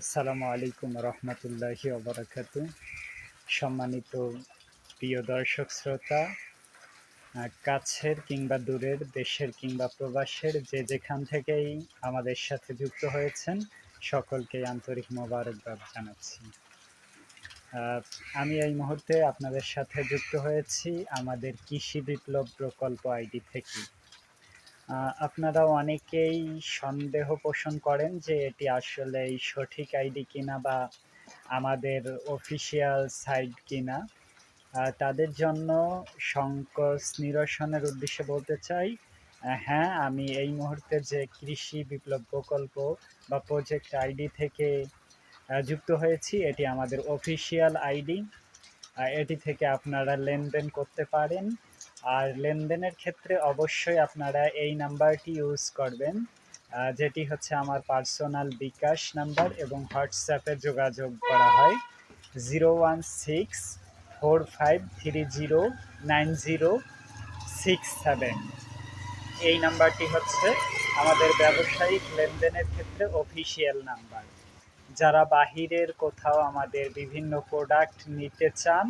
আসসালামু আলাইকুম রহমতুল্লাহি অবরাকাত সম্মানিত প্রিয় দর্শক, শ্রোতা কাছের কিংবা দূরের, দেশের কিংবা প্রবাসের যে যেখান থেকেই আমাদের সাথে যুক্ত হয়েছেন, সকলকে আন্তরিক মোবারকবাদ জানাচ্ছি। আমি এই মুহূর্তে আপনাদের সাথে যুক্ত হয়েছি আমাদের কৃষি বিপ্লব প্রকল্প আইডি থেকে। আপনারা অনেকেই সন্দেহ পোষণ করেন যে এটি আসলে সঠিক আইডি কিনা বা আমাদের অফিসিয়াল সাইট কিনা। তাদের জন্য সংকোচ নিরসনের উদ্দেশ্যে বলতে চাই হ্যাঁ আমি এই মুহূর্তে যে কৃষি বিপ্লব প্রকল্প বা প্রজেক্ট আইডি থেকে যুক্ত হয়েছি, এটি আমাদের অফিসিয়াল আইডি এটি থেকে আপনারা লেনদেন করতে পারেন। আর লেনদেনের ক্ষেত্রে অবশ্যই আপনারা এই নাম্বারটি ইউজ করবেন যেটি হচ্ছে আমার পার্সোনাল বিকাশ নাম্বার এবং হোয়াটসঅ্যাপে যোগাযোগ করা হয়। Zero one six four five three zero nine zero six seven এই নাম্বারটি হচ্ছে আমাদের ব্যবসায়িক লেনদেনের ক্ষেত্রে অফিসিয়াল নাম্বার। যারা বাহিরের কোথাও আমাদের বিভিন্ন প্রোডাক্ট নিতে চান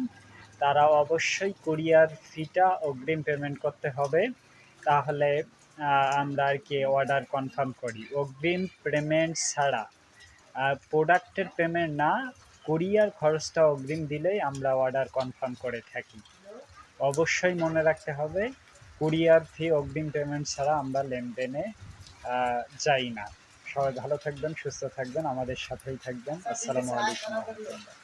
তারা অবশ্যই কুরিয়ার ফিটা অগ্রিম পেমেন্ট করতে হবে। তাহলে আমরা আর কি অর্ডার কনফার্ম করি। অগ্রিম পেমেন্ট ছাড়া প্রোডাক্টের পেমেন্ট না কুরিয়ার খরচটা অগ্রিম দিলেই আমরা অর্ডার কনফার্ম করে থাকি। অবশ্যই মনে রাখতে হবে কুরিয়ার ফি অগ্রিম পেমেন্ট ছাড়া আমরা লেনদেনে যাই না। সবাই ভালো থাকবেন, সুস্থ থাকবেন, আমাদের সাথেই থাকবেন। আসসালামু আলাইকুম। রহমতুল্লাহ